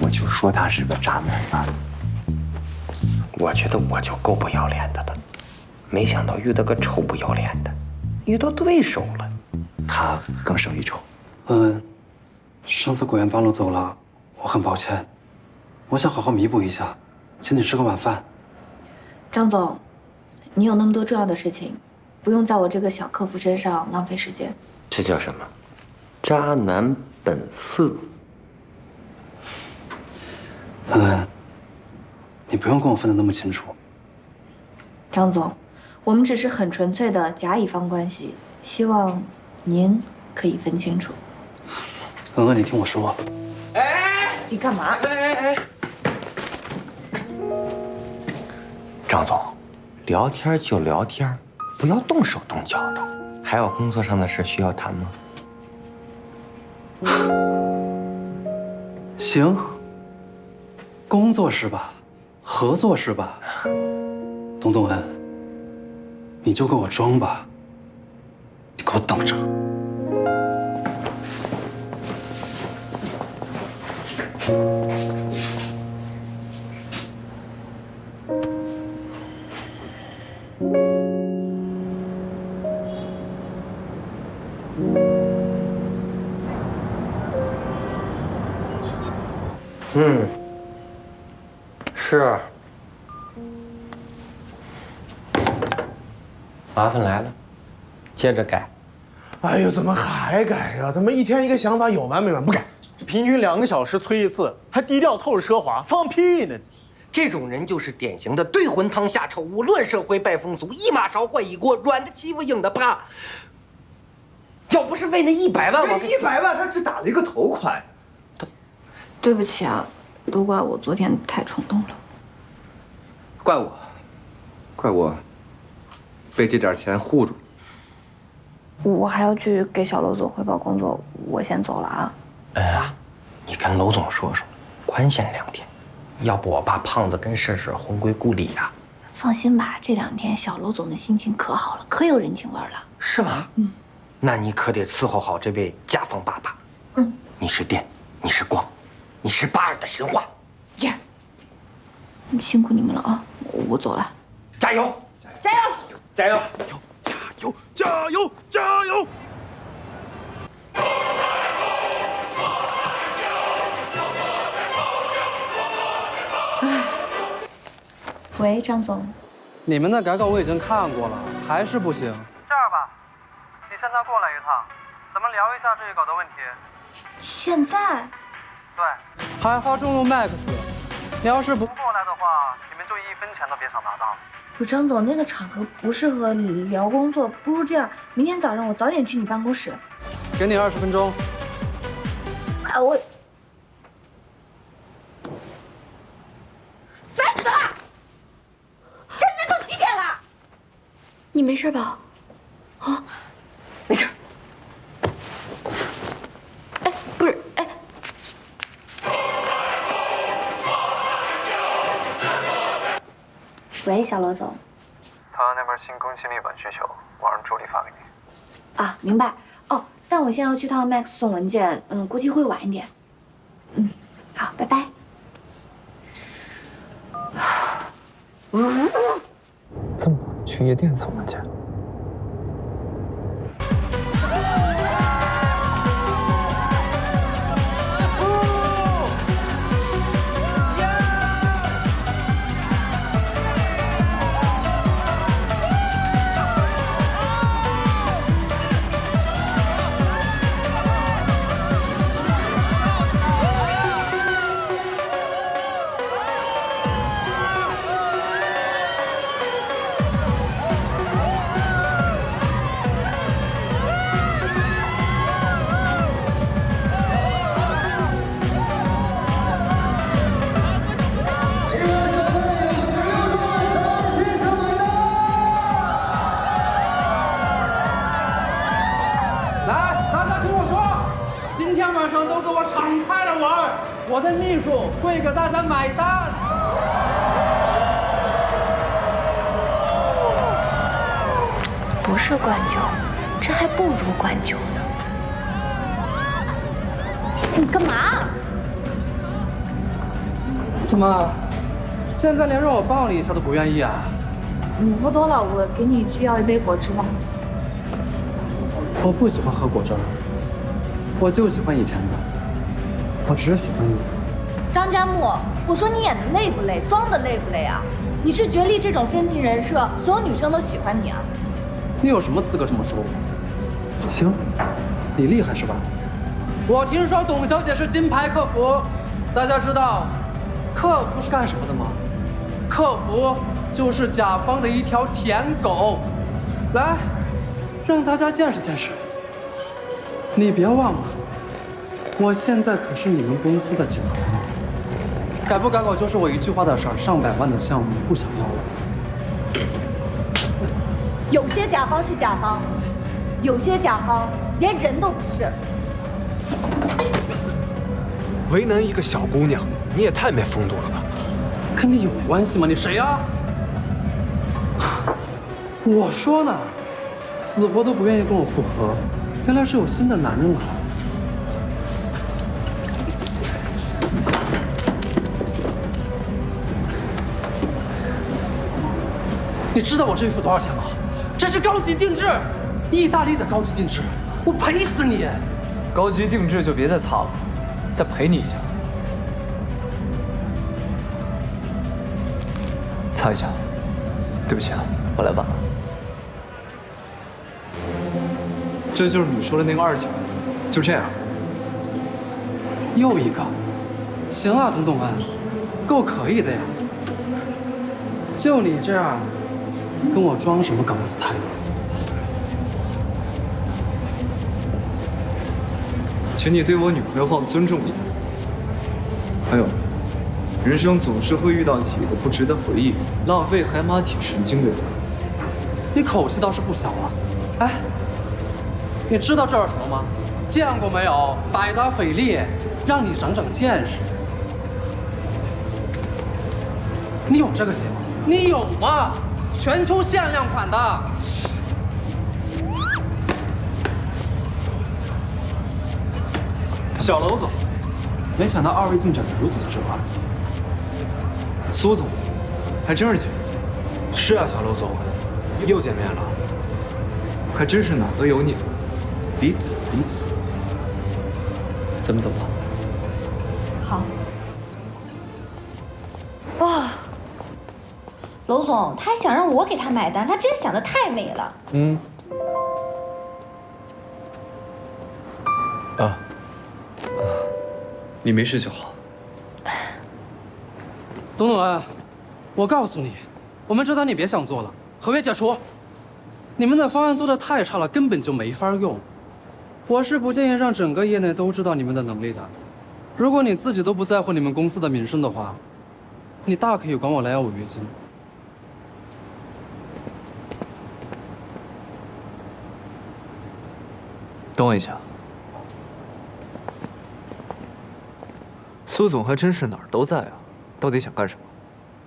我就说他是个渣男啊！我觉得我就够不要脸的了，没想到遇到个臭不要脸的，遇到对手了。他更胜一筹。文文，上次果园半路走了，我很抱歉，我想好好弥补一下，请你吃个晚饭。张总，你有那么多重要的事情，不用在我这个小客服身上浪费时间。这叫什么？渣男本色。文文，你不用跟我分得那么清楚。张总，我们只是很纯粹的甲乙方关系，希望您可以分清楚。恩恩，你听我说，哎你干嘛？哎哎哎张总，聊天就聊天，不要动手动脚的。还有工作上的事需要谈吗？行。工作是吧？合作是吧？董东恩，你就给我装吧，你给我等着。麻烦来了，接着改。哎呦，怎么还改呀？他妈一天一个想法，有完没完？不改。平均两个小时催一次，还低调透着奢华，放屁呢！这种人就是典型的对魂汤下臭无，乱社会败风俗，一马勺换一锅，软的欺负硬的怕。要不是为那一百万，我一百万他只打了一个头款。对不起啊，都怪我昨天太冲动了。怪我，怪我被这点钱护住。我还要去给小楼总汇报工作，我先走了啊。恩啊，你跟楼总说说，宽限两天，要不我把胖子跟婶婶魂归故里呀。放心吧，这两天小楼总的心情可好了，可有人情味了。是吗？嗯，那你可得伺候好这位甲方爸爸。嗯，你是电，你是光，你是巴尔的神话。耶，辛苦你们了啊，我走了。加油！加油！加油！加油！加油！加油！喂，张总，你们的改稿我已经看过了，还是不行。这样吧，你现在过来一趟，咱们聊一下这一稿的问题。现在？对。海花中路 Max，你要是不不过来的话，你们就一分钱都别想拿到。不，张总，那个场合不适合聊工作，不如这样，明天早上我早点去你办公室。给你二十分钟。啊，我烦死了！现在都几点了。你没事吧？啊，喂，小罗总。他那边新更新了一版需求，我让助理发给你。啊，明白。哦，但我现在要去趟 Max 送文件，嗯，估计会晚一点。嗯，好，拜拜。这么晚去夜店送文件？给大家买单。不是灌酒，这还不如灌酒呢。你干嘛？怎么，现在连让我抱你一下都不愿意啊？你喝多了，我给你去要一杯果汁吧。我不喜欢喝果汁，我就喜欢以前的，我只喜欢你。张佳木，我说你演的累不累，装的累不累啊？你是觉力这种深情人设，所有女生都喜欢你啊？你有什么资格这么说我？行，你厉害是吧？我听说董小姐是金牌客服，大家知道客服是干什么的吗？客服就是甲方的一条舔狗。来，让大家见识见识。你别忘了，我现在可是你们公司的甲方，改不改口就是我一句话的事儿。上百万的项目不想要了。有些甲方是甲方，有些甲方连人都不是。为难一个小姑娘，你也太没风度了吧？跟你有关系吗？你谁呀、我说呢，死活都不愿意跟我复合，原来是有新的男人了。你知道我这衣服多少钱吗？这是高级定制，意大利的高级定制，我赔死你！高级定制就别再擦了，再赔你一下。擦一下，对不起啊，我来晚了。这就是你说的那个二姐，就这样。又一个，行啊，童董安，够可以的呀。就你这样，跟我装什么高姿态？请你对我女朋友放尊重一点。还有，人生总是会遇到几个不值得回忆、浪费海马体神经的人。你口气倒是不小啊。哎，你知道这是什么吗？见过没有？百达翡丽，让你长长见识。你有这个鞋吗？你有吗？全球限量款的。小楼总，没想到二位进展的如此之快。苏总，还真是姐，是啊，小楼总，又见面了。还真是哪都有你。彼此彼此。咱们走吧。总，他还想让我给他买单，他真是想的太美了。嗯。啊。你没事就好。董董安，我告诉你，我们这单你别想做了，合约解除。你们的方案做的太差了，根本就没法用。我是不建议让整个业内都知道你们的能力的。如果你自己都不在乎你们公司的名声的话，你大可以管我来要违约金。等我一下。苏总还真是哪儿都在啊，到底想干什么？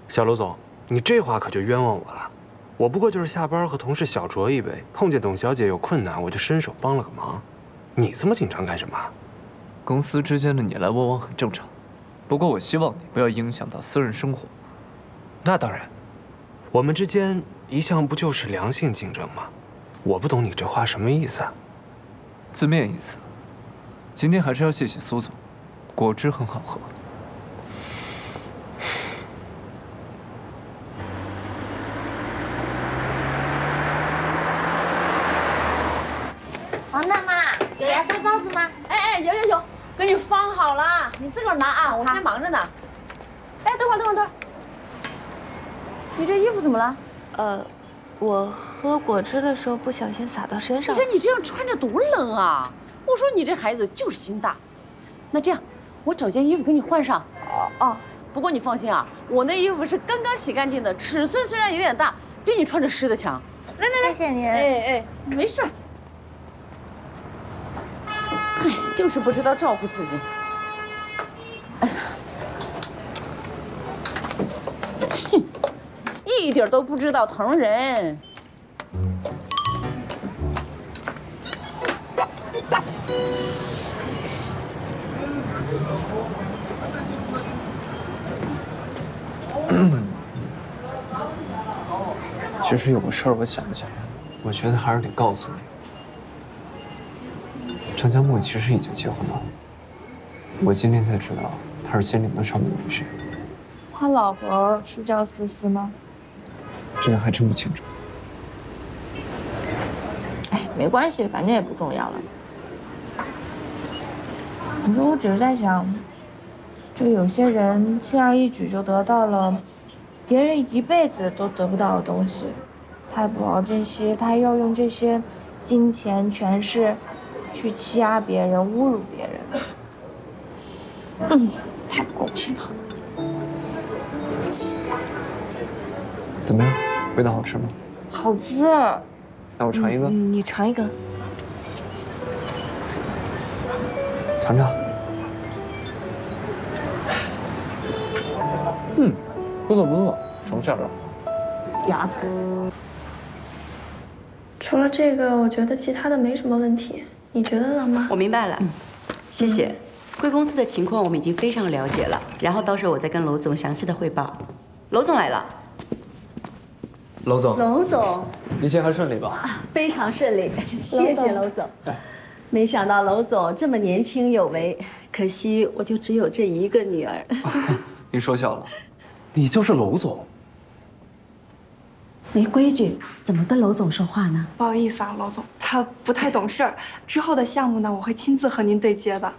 小罗总，你这话可就冤枉我了。我不过就是下班和同事小酌一杯，碰见董小姐有困难，我就伸手帮了个忙。你这么紧张干什么？公司之间的你来我往很正常，不过我希望你不要影响到私人生活。那当然，我们之间一向不就是良性竞争吗？我不懂你这话什么意思啊？字面意思。今天还是要谢谢苏总，果汁很好喝。王大妈，有芽菜包子吗？哎哎，有有有，给你放好了，你自个儿拿啊，我先忙着呢。哎，等会儿等会儿等会儿，你这衣服怎么了？呃，我喝果汁的时候不小心洒到身上。你看你这样穿着多冷啊！我说你这孩子就是心大。那这样，我找件衣服给你换上。哦哦，不过你放心啊，我那衣服是刚刚洗干净的，尺寸虽然有点大，比你穿着湿的强。来来来，谢谢您。哎哎，没事儿。嘿，就是不知道照顾自己。哎呀，哼，一点都不知道疼人。其实有个事儿我想了想，我觉得还是得告诉你。张佳木其实已经结婚了，我今天才知道他是心灵的上门女婿，他老婆是叫思思吗？这个还真不清楚。哎，没关系，反正也不重要了。你说我只是在想，就有些人轻而易举就得到了别人一辈子都得不到的东西，他不好好珍惜，他还要用这些金钱、权势去欺压别人、侮辱别人，嗯，太不公平了。怎么样？味道好吃吗？好吃，那我尝一个，嗯你尝一个。尝尝。嗯，不错不错，什么馅儿的？芽菜。除了这个，我觉得其他的没什么问题。你觉得呢，妈？我明白了，谢谢。贵公司的情况我们已经非常了解了，然后到时候我再跟娄总详细的汇报。娄总来了，娄总，娄总，一切还顺利吧？非常顺利，谢谢娄总。没想到娄总这么年轻有为，可惜我就只有这一个女儿。您说笑了，你就是娄总。没规矩，怎么跟娄总说话呢？不好意思啊，娄总，他不太懂事儿。之后的项目呢，我会亲自和您对接的。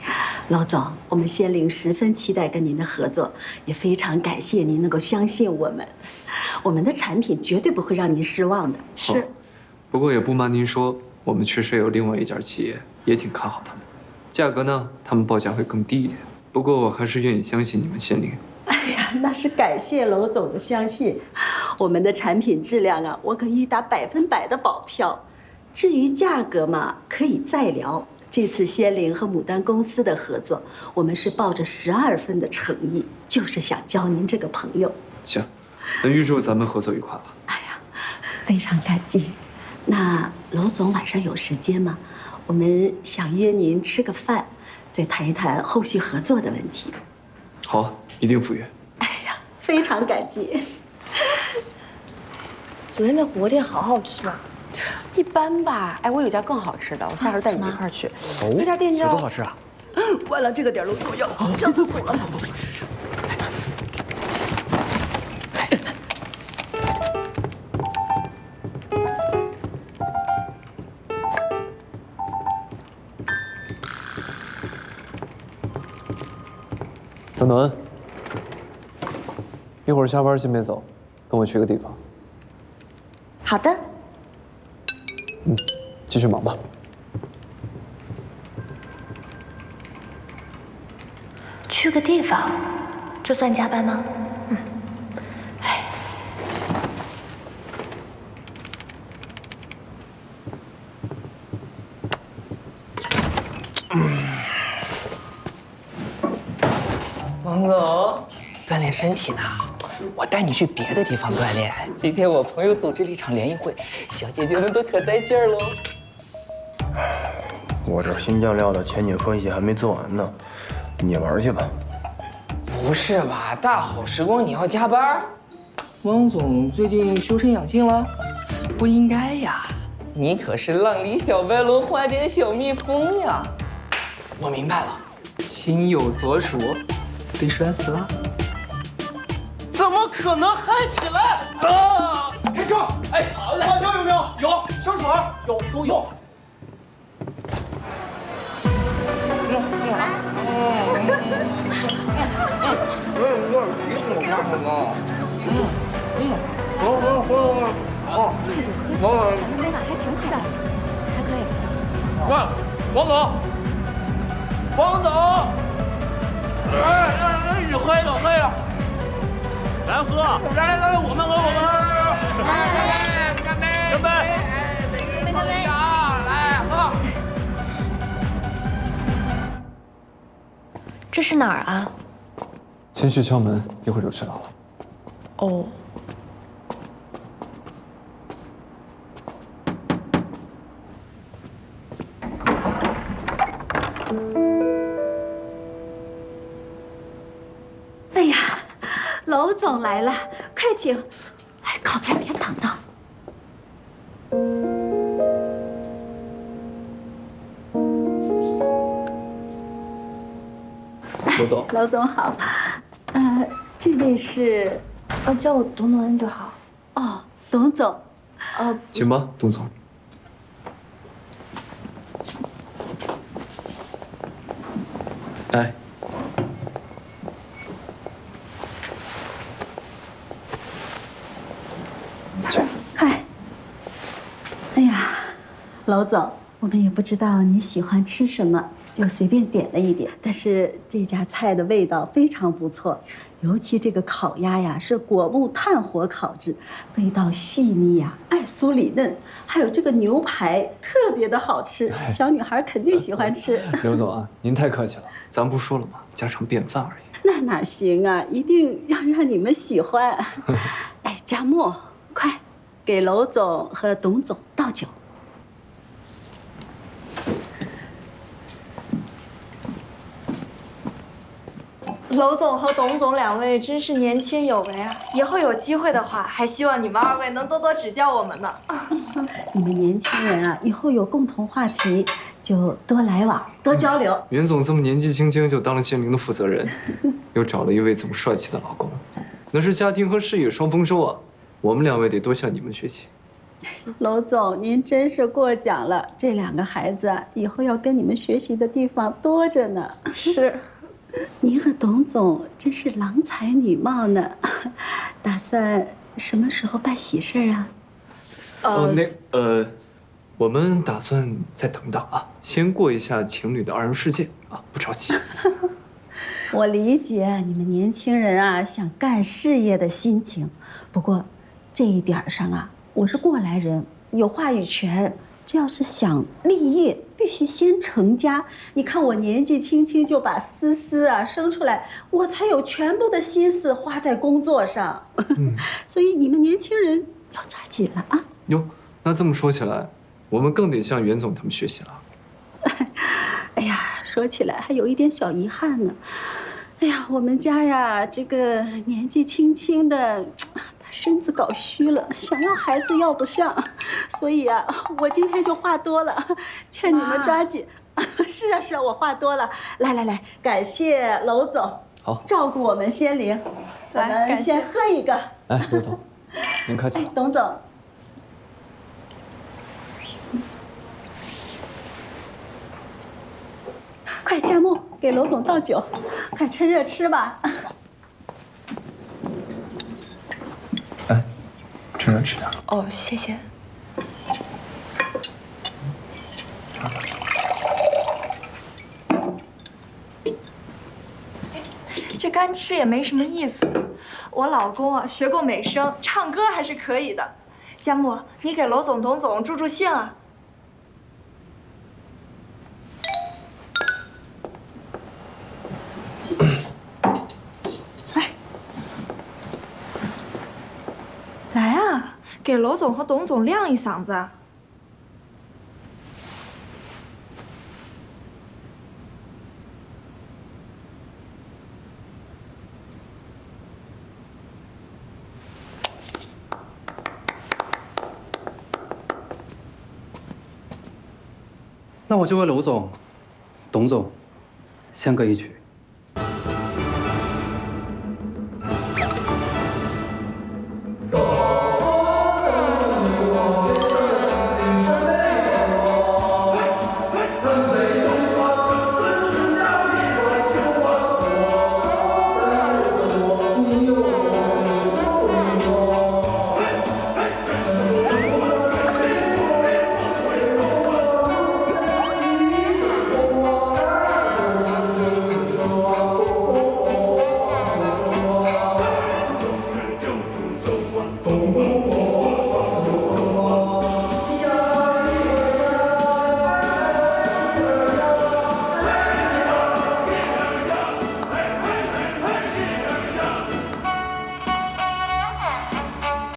娄总，我们仙灵十分期待跟您的合作，也非常感谢您能够相信我们，我们的产品绝对不会让您失望的。是，不过也不瞒您说，我们确实有另外一家企业也挺看好他们，价格呢，他们报价会更低一点。不过我还是愿意相信你们仙灵。哎呀，那是感谢娄总的相信，我们的产品质量啊，我可以打百分百的保票。至于价格嘛，可以再聊。这次仙灵和牡丹公司的合作，我们是抱着十二分的诚意，就是想交您这个朋友。行，那预祝咱们合作愉快吧。哎呀非常感激。那娄总晚上有时间吗？我们想约您吃个饭，再谈一谈后续合作的问题。好，一定赴约。哎呀非常感激。昨天那火锅店好好吃啊！一般吧。哎，我有家更好吃的，我下周带你们一块儿去。哦那家店叫有多好吃啊？完了，这个点娄总要上厕所了。等等，一会儿下班先别走，跟我去个地方。好的，嗯，继续忙吧。去个地方，这算加班吗？嗯，哎王总，锻炼身体呢，我带你去别的地方锻炼。今天我朋友组织了一场联谊会，小姐姐们都可带劲儿喽。我这新酱料的前景分析还没做完呢，你玩去吧。不是吧，大好时光你要加班？汪总最近修身养性了？不应该呀，你可是浪里小白龙，花间小蜜蜂呀。我明白了，心有所属，被摔死了。怎么可能嗨起来？走，开车！哎，好嘞。辣椒有没有？有。香水有，都有。哦，这个酒喝起来味道还挺好的，还可以。喂，王总，王总，哎，让让一起喝一个，喝一个。来喝，来来来来，我们喝，我们喝。干杯！干杯！干杯！干杯！这是哪儿啊？先去敲门，一会儿就知道了。哦。哎呀，娄总来了，快请！哎，靠边。娄总，娄总好。呃，这位是，呃，叫我董董恩就好。哦，董总。呃，请吧，董总。哎，快。哎呀，娄总，我们也不知道你喜欢吃什么，就随便点了一点。但是这家菜的味道非常不错，尤其这个烤鸭呀，是果木炭火烤制，味道细腻呀，爱酥里嫩。还有这个牛排特别的好吃，小女孩肯定喜欢吃。刘总啊，您太客气了，咱不说了吗？家常便饭而已。那哪行啊，一定要让你们喜欢。哎，佳木，快，给娄总和董总倒酒。娄总和董总两位真是年轻有为啊！以后有机会的话，还希望你们二位能多多指教我们呢。你们年轻人啊，以后有共同话题就多来往，多交流。袁总这么年纪轻轻就当了仙灵的负责人，又找了一位这么帅气的老公，那是家庭和事业双丰收啊！我们两位得多向你们学习。娄总，您真是过奖了，这两个孩子啊，以后要跟你们学习的地方多着呢。是。您和董总真是郎才女貌呢，打算什么时候办喜事啊？哦，那呃，我们打算再等等啊，先过一下情侣的二人世界啊，不着急。我理解你们年轻人啊想干事业的心情，不过这一点上啊，我是过来人，有话语权。这要是想立业，必须先成家。你看我年纪轻轻就把思思啊生出来，我才有全部的心思花在工作上。嗯，所以你们年轻人要抓紧了啊！哟，那这么说起来，我们更得向袁总他们学习了。哎呀，说起来还有一点小遗憾呢。哎呀，我们家呀，这个年纪轻轻的。身子搞虚了，想要孩子要不上，所以啊，我今天就话多了，劝你们抓紧。是啊是啊，我话多了。来来来，感谢娄总，好，照顾我们仙灵，我们先喝一个。哎，娄总，您客气。董总，快，佳木给娄总倒酒，快趁热吃吧。哦，谢谢。这干吃也没什么意思。我老公啊，学过美声，唱歌还是可以的。佳木，你给娄总、董总助助兴啊。给娄总和董总亮一嗓子。那我就为娄总、董总献歌一曲。